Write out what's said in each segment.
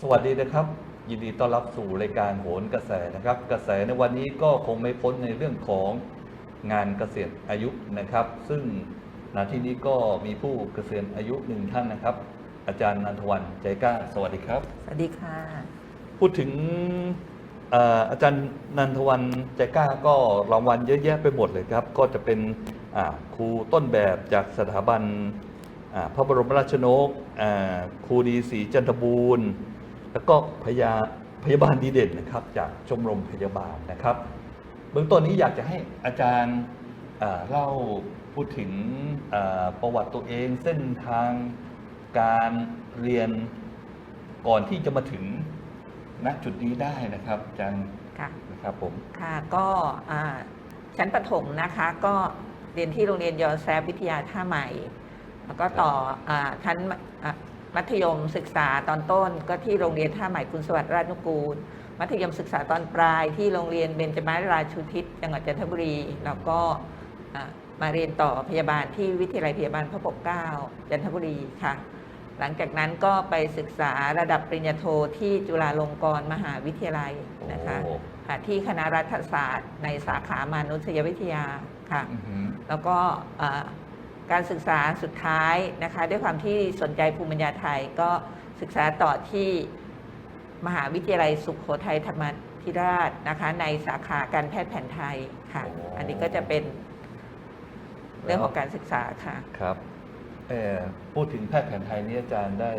สวัสดีนะครับ ยินดีต้อนรับสู่รายการโหนกระแสนะครับ กระแสในวันนี้ก็คงไม่พ้นในเรื่องของงานเกษียณอายุนะครับ ซึ่งณที่นี้ก็มีผู้เกษียณอายุหนึ่งท่านนะครับ อาจารย์นันทวันใจกล้า สวัสดีครับ สวัสดีค่ะ พูดถึงเอ่ออาจารย์นันทวันใจกล้าก็รางวัลเยอะแยะไปหมดเลยครับ ก็จะเป็นอ่าครูต้นแบบจากสถาบันอ่าพระบรมราชชนกอ่าครูดีศรีจันทบูรณ์ แล้วก็พยาพยาบาลดีเด่นนะครับ จากชมรมพยาบาลนะครับ เบื้องต้นนี้อยากจะให้อาจารย์เล่าพูดถึงประวัติตัวเองเส้นทางการเรียนก่อนที่จะมาถึงณจุดนี้ได้นะครับอาจารย์ค่ะนะครับผมค่ะก็ชั้นประถมนะคะก็เรียนที่โรงเรียนยอแซฟวิทยาท่าใหม่ แล้วก็ต่อชั้น มัธยมศึกษาตอนต้นก็ที่โรงเรียนท่าใหม่คุณสวัสดิ์ราชนุกูล มัธยมศึกษาตอนปลายที่โรงเรียนเบญจมาราชูทิศจังหวัดจันทบุรี แล้วก็อะมาเรียนต่อพยาบาลที่วิทยาลัยพยาบาลพระปกเกล้าจันทบุรีค่ะ หลังจากนั้นก็ไปศึกษาระดับปริญญาโทที่จุฬาลงกรณ์มหาวิทยาลัยนะคะโอ้ค่ะที่คณะรัฐศาสตร์ในสาขามานุษยวิทยาค่ะอื้อหือแล้วก็เอ่อ การศึกษาสุดท้ายนะคะด้วยความที่สนใจภูมิปัญญาไทยก็ศึกษาต่อที่มหาวิทยาลัยสุขโขทัยธรรมธิราชนะคะในสาขาการแพทย์แผนไทยค่ะอันนี้ก็จะเป็นเรื่องของการศึกษาค่ะ ครับเอ่อพูดถึงแพทย์แผนไทยนี่อาจารย์ได้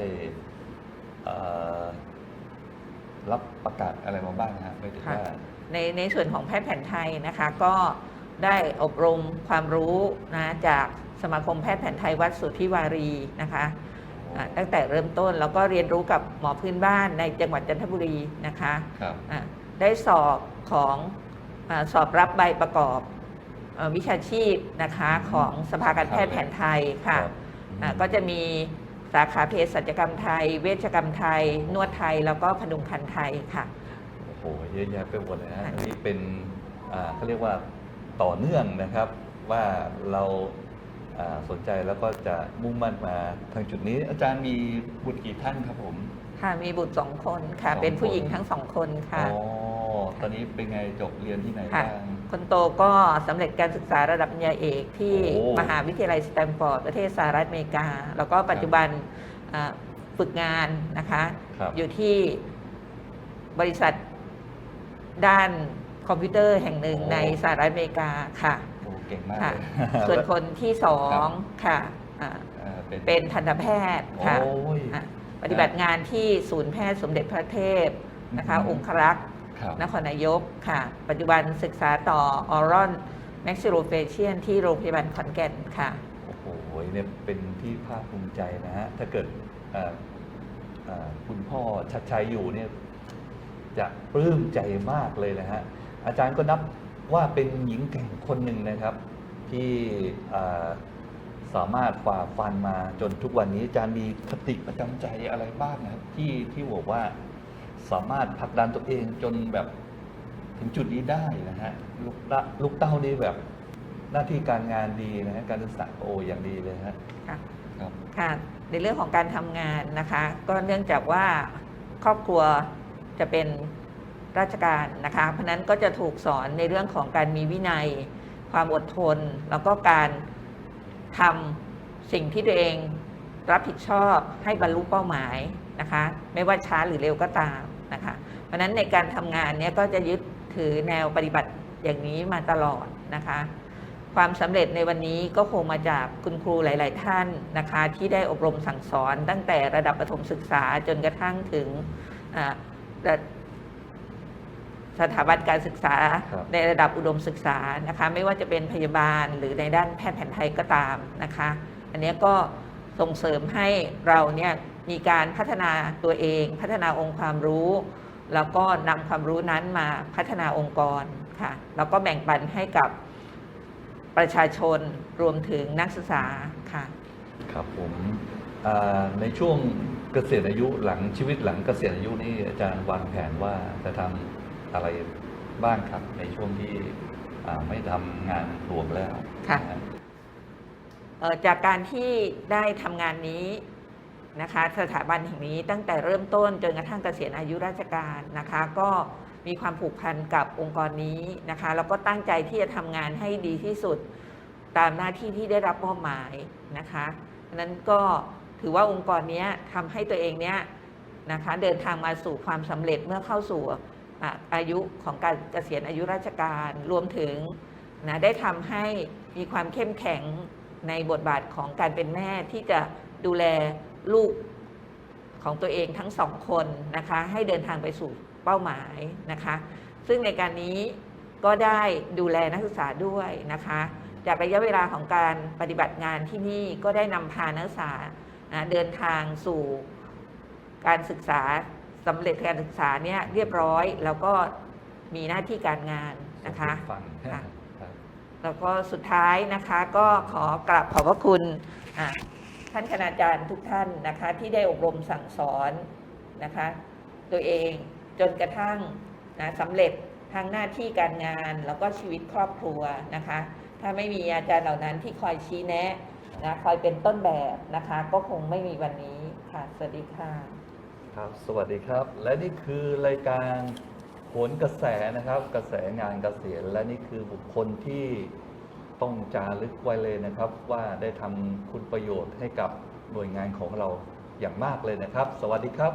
เอ่อรับประกาศอะไรมาบ้างนะครับไม่ถึงค่ะ ว่าในในส่วนของแพทย์แผนไทยนะคะ ก็ ได้อบรมความรู้นะจากสมาคมแพทย์แผนไทยวัดสุทธิวารีนะคะอ่าตั้งแต่เริ่มต้นแล้วก็เรียนรู้กับหมอพื้นบ้านในจังหวัดจันทบุรีนะคะครับอ่าได้สอบของอาสอบรับใบประกอบเอ่อวิชาชีพนะคะของสภาการแพทย์แผนไทยค่ะครับอ่าก็จะมีสาขาเภสัชกรรมไทย เวชกรรมไทย นวดไทยแล้วก็พดุงคันไทยค่ะ โอ้โหเยอะแยะไปหมดเลยนะค่ะอันนี้เป็นอ่าเขาเรียกว่า ต่อเนื่องนะครับ ว่าเราอ่าสนใจแล้วก็จะมุ่งมั่นมาทางจุดนี้ อาจารย์มีบุตรกี่ท่านครับผม ค่ะมีบุตรสองคนค่ะสองเป็นผู้หญิงคนทั้งสองคนค่ะอ๋อตอนนี้เป็นไงจบเรียนที่ไหนค่ะบ้างคนโตก็สำเร็จการศึกษาระดับปริญญาเอกที่โอ้มหาวิทยาลัยสแตมฟอร์ดประเทศสหรัฐอเมริกา แล้วก็ปัจจุบันอ่าฝึกงานนะคะครับอยู่ที่บริษัทด้าน คอมพิวเตอร์แห่งหนึ่งโอ้ในสหรัฐอเมริกาค่ะโอ้เก่งมากค่ะ เลยส่วนคนที่สองค่ะอ่าอ่าเป็นเป็นทันตแพทย์ค่ะโอ้ย อะปฏิบัติงานที่ศูนย์แพทย์สมเด็จพระเทพนะคะ อือหือองครักษ์ครับ นครนายกค่ะ ปัจจุบันศึกษาต่อออรอนแม็กซิโลเฟเชียนที่โรงพยาบาลขอนแก่นค่ะ โอ้โหเนี่ยเป็นที่ภาคภูมิใจนะฮะ ถ้าเกิดเอ่อเอ่อคุณพ่อชัดชัยอยู่เนี่ย จะปลื้มใจมากเลยนะฮะ อาจารย์ก็นับว่าเป็นหญิงแกร่งคนหนึ่งนะครับ ที่เอ่อสามารถฝ่าฟันมาจนทุกวันนี้อาจารย์มีคติประจำใจอะไรบ้างนะครับที่ที่บอกว่าสามารถผลักดันตัวเองจนแบบถึงจุดนี้ได้นะฮะลูกตะลูกเต้านี่แบบหน้าที่การงานดีนะฮะการศึกษาโออย่างดีเลยฮะค่ะครับค่ะในเรื่องของการทำงานนะคะ ก็เนื่องจากว่าครอบครัวจะเป็น ราชการนะคะเพราะนั้นก็จะถูกสอนในเรื่องของการมีวินัย ความอดทน แล้วก็การทำสิ่งที่ตัวเองรับผิดชอบให้บรรลุเป้าหมายนะคะ ไม่ว่าช้าหรือเร็วก็ตามนะคะ เพราะนั้นในการทำงานเนี้ยก็จะยึดถือแนวปฏิบัติอย่างนี้มาตลอดนะคะ ความสำเร็จในวันนี้ก็คงมาจากคุณครูหลาย ๆ ท่านนะคะ ที่ได้อบรมสั่งสอนตั้งแต่ระดับประถมศึกษาจนกระทั่งถึงอ่า สถาบันการศึกษาครับ ในระดับอุดมศึกษานะคะ ไม่ว่าจะเป็นพยาบาลหรือในด้านแพทย์แผนไทยก็ตามนะคะ อันเนี้ยก็ส่งเสริมให้เราเนี่ยมีการพัฒนาตัวเอง พัฒนาองค์ความรู้ แล้วก็นำความรู้นั้นมาพัฒนาองค์กรค่ะแล้วก็แบ่งปันให้กับประชาชนรวมถึงนักศึกษาค่ะ ครับผมอ่าในช่วงเกษียณอายุหลังชีวิตหลังเกษียณอายุนี่อาจารย์วางแผนว่าจะทำ อะไรบ้างครับ ในช่วงที่อ่าไม่ทำงานหลวงแล้วค่ะนฮเอ่อจากการที่ได้ทำงานนี้นะคะสถาบันแห่งนี้ตั้งแต่เริ่มต้นจนกระทั่งเกษียณอายุราชการนะคะ ก็มีความผูกพันกับองค์กรนี้นะคะแล้วก็ตั้งใจที่จะทำงานให้ดีที่สุดตามหน้าที่ที่ได้รับมอบหมายนะคะเพราะฉะนั้นก็ถือว่าองค์กรเนี้ยทำให้ตัวเองเนี้ยนะคะเดินทางมาสู่ความสำเร็จเมื่อเข้าสู่ อายุของการเกษียณอายุราชการรวมถึงนะได้ทำให้มีความเข้มแข็งในบทบาทของการเป็นแม่ที่จะดูแลลูกของตัวเองทั้งสองคนนะคะให้เดินทางไปสู่เป้าหมายนะคะซึ่งในการนี้ก็ได้ดูแลนักศึกษาด้วยนะคะจากระยะเวลาของการปฏิบัติงานที่นี่ก็ได้นำพานักศึกษานะเดินทางสู่การศึกษา สำเร็จการศึกษาเนี่ยเรียบร้อย แล้วก็มีหน้าที่การงานนะคะฟังค่ะครับแล้วก็สุดท้ายนะคะก็ขอกราบขอบพระคุณอะท่านคณาจารย์ทุกท่านนะคะที่ได้อบรมสั่งสอนนะคะตัวเองจนกระทั่งนะสำเร็จทางหน้าที่การงานแล้วก็ชีวิตครอบครัวนะคะ ถ้าไม่มีอาจารย์เหล่านั้นที่คอยชี้แนะนะคอยเป็นต้นแบบนะคะ ก็คงไม่มีวันนี้ค่ะ สวัสดีค่ะ ครับ สวัสดีครับ และนี่คือรายการผลกระแสนะครับ กระแสงานเกษียณและนี่คือบุคคลที่ต้องจารึกไว้เลยนะครับ ว่าได้ทำคุณประโยชน์ให้กับหน่วยงานของเราอย่างมากเลยนะครับ สวัสดีครับ